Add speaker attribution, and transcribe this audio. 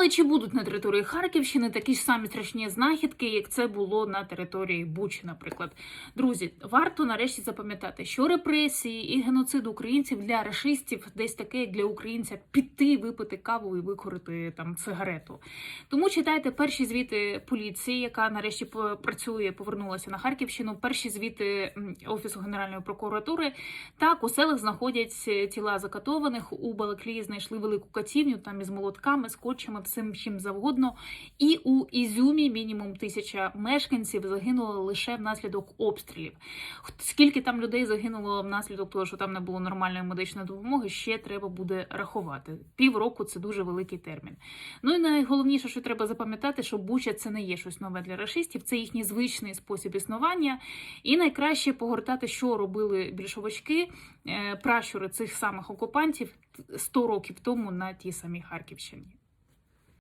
Speaker 1: Але чи будуть на території Харківщини такі ж самі страшні знахідки, як це було на території Бучі, наприклад? Друзі, варто нарешті запам'ятати, що репресії і геноцид українців для рашистів десь таке, як для українця піти, випити каву і викорити там цигарету. Тому читайте перші звіти поліції, яка нарешті працює, повернулася на Харківщину. Перші звіти офісу Генеральної прокуратури. Так, у селах знаходять е, тіла закатованих. У Балаклії знайшли велику катівню там із молотками, скотчами, всім чим завгодно. І у Ізюмі мінімум тисяча мешканців загинуло лише внаслідок обстрілів. Скільки там людей загинуло внаслідок того, що там не було нормальної медичної допомоги, ще треба буде рахувати. Півроку це дуже великий термін. Ну і найголовніше, що треба запам'ятати, що Буча це не є щось нове для рашистів, це їхній звичний спосіб існування. І найкраще погортати, що робили більшовички, е, пращури цих самих окупантів 100 років тому на тій самій Харківщині.